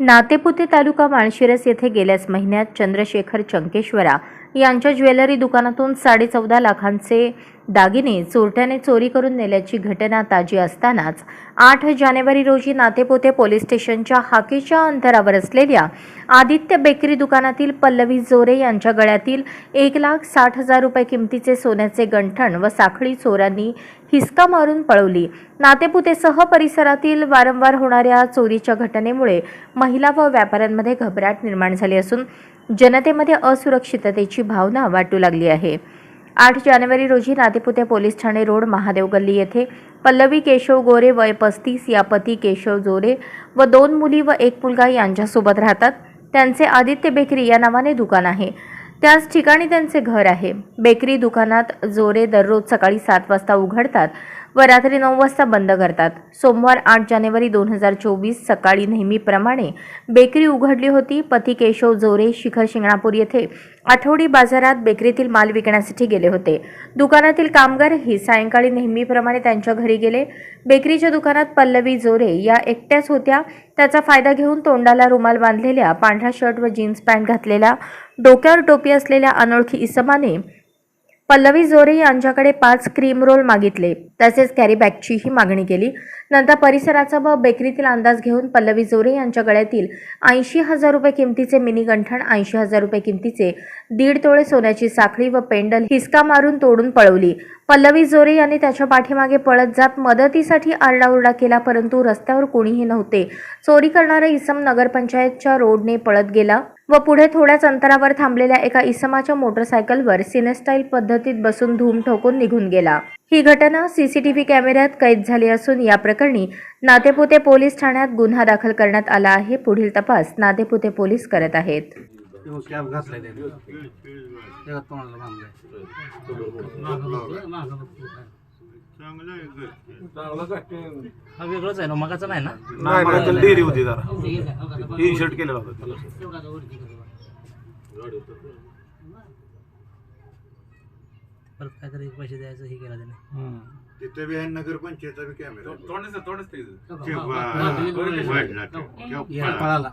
नातेपुते तालुका माळशिरस येथे गेल्याच महिन्यात चंद्रशेखर चंकेश्वरा यांच्या ज्वेलरी दुकानातून साडेचौदा लाखांचे दागिने चोरट्याने चोरी करून नेल्याची घटना ताजी असतानाच आठ जानेवारी रोजी नातेपोते पोलीस स्टेशनच्या हाकेच्या अंतरावर असलेल्या आदित्य बेकरी दुकानातील पल्लवी जोरे यांच्या गळ्यातील एक लाख साठ हजार रुपये किमतीचे सोन्याचे गंठण व साखळी चोरांनी हिसका मारून पळवली. नातेपुतेसह परिसरातील वारंवार होणाऱ्या चोरीच्या घटनेमुळे महिला व व्यापाऱ्यांमध्ये घबराट निर्माण झाली असून जनतेमध्ये असुरक्षिततेची भावना वाटू लागली आहे. आठ जानेवारी रोजी नातेपुते पोलीस ठाणे रोड महादेव गल्ली येथे पल्लवी केशव गोरे वय पस्तीस या पती केशव जोरे व दोन मुली व एक मुलगा यांच्यासोबत राहतात. त्यांचे आदित्य बेकरी या नावाने दुकान आहे. त्याच ठिकाणी त्यांचे घर आहे. बेकरी दुकानात जोरे दररोज सकाळी सात वाजता उघडतात. व रात्री नऊ वाजता बंद करतात. सोमवार आठ जानेवारी दोन हजार चोवीस सकाळी नेहमीप्रमाणे बेकरी उघडली होती. पती केशव जोरे शिखर शिंगणापूर येथे आठवडी बाजारात बेकरीतील माल विकण्यासाठी गेले होते. दुकानातील कामगारही सायंकाळी नेहमीप्रमाणे त्यांच्या घरी गेले. बेकरीच्या दुकानात पल्लवी जोरे या एकट्याच होत्या. त्याचा फायदा घेऊन तोंडाला रुमाल बांधलेल्या पांढरा शर्ट व जीन्स पॅन्ट घातलेला डोक्यावर टोपी असलेल्या अनोळखी इसमाने पल्लवी जोरे यांच्याकडे पाच क्रीम रोल मागितले. तसेच कॅरीबॅगचीही मागणी केली. नंतर परिसराचा व बेकरीतील अंदाज घेऊन पल्लवी जोरे यांच्या गळ्यातील ऐंशी हजार रुपये किमतीचे मिनी गंठण ऐंशी हजार रुपये किमतीचे दीड तोळे सोन्याची साखळी व पेंडल हिसका मारून तोडून पळवली. पल्लवी जोरे यांनी त्याच्या पाठीमागे पळत जात मदतीसाठी आरडाओरडा केला परंतु रस्त्यावर कोणीही नव्हते. चोरी करणारा इसम नगरपंचायतच्या रोडने पळत गेला. व पुढे थोड्याच अंतरावर थांबलेल्या एका इसमाच्या मोटरसायकलवर सिनेस्टाईल पद्धतीत बसून धूम ठोकून निघून गेला. ही घटना सीसीटीव्ही कॅमेऱ्यात कैद झाली असून या प्रकरणी नातेपुते पोलीस ठाण्यात गुन्हा दाखल करण्यात आला आहे. पुढील तपास नातेपुते पोलीस करत आहेत. हा वेगळंच आहे ना मगाचा नाही ना? नाही मला त्याला डेअरी होती जरा. टी शर्ट केलेला होता त्याला. परत काहीतरी पैसे द्यायचं हे केलं त्याने. तिथे बी आहे नगर पंचायतचा बी कॅमेरा तोंडच तोंडच ते. वा- वाढला ते. पळाला.